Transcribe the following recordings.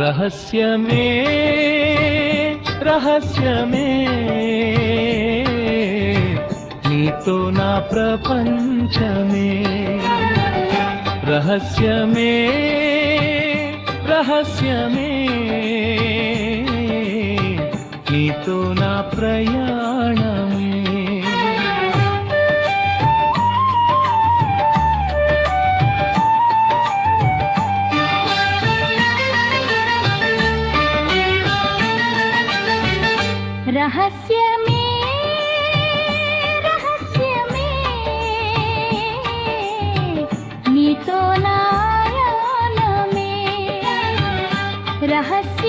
रहस्यमे रहस्यमे। नीतो न प्रपञ्च प्रपञ्चमे। रहस्य मे रहस्य मे नीतो न प्रयाण। रहस्य मे रहस्य मे नीतो रहस्यमे। मे रहस्य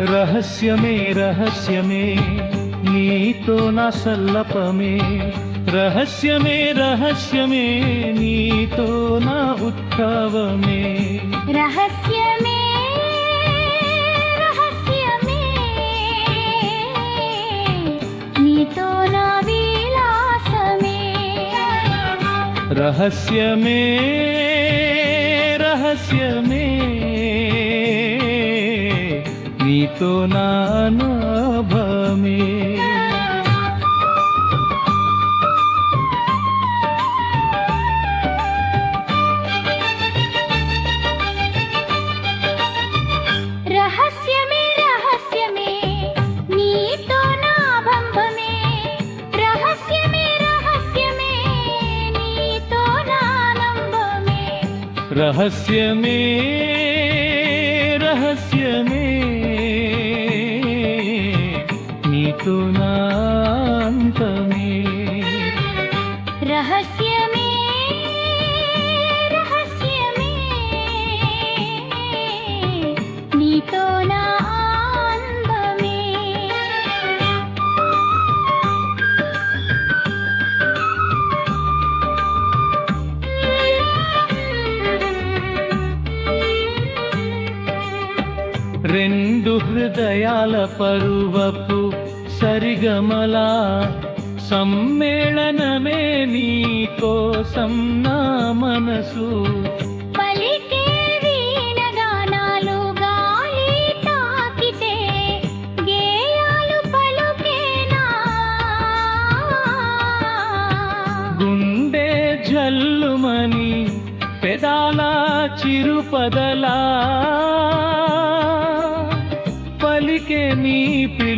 రహస్యమే రహస్యమే నీతో నా సల్లపమే. రహస్యమే రహస్యమే నీతో నా ఉత్సవమే. రహస్యమే రహస్యమే నీతో నా విలాసమే. రహస్యమే రహస్యమే. నీతో నా అనుభవమే రహస్యమే రహస్యమే నీతో నా బంధమే. రహస్యమే రహస్యమే నీతో నా నంబమే. రహస్యమే రహస్యమే. నీతో రెండు హృదయాల పరువపు సరిగమలా సమ్మేళనమే నీ కోసం నా మనసు. గుండె జల్లుమని పెదాల చిరుపదలా పలికే నీ పిలుపు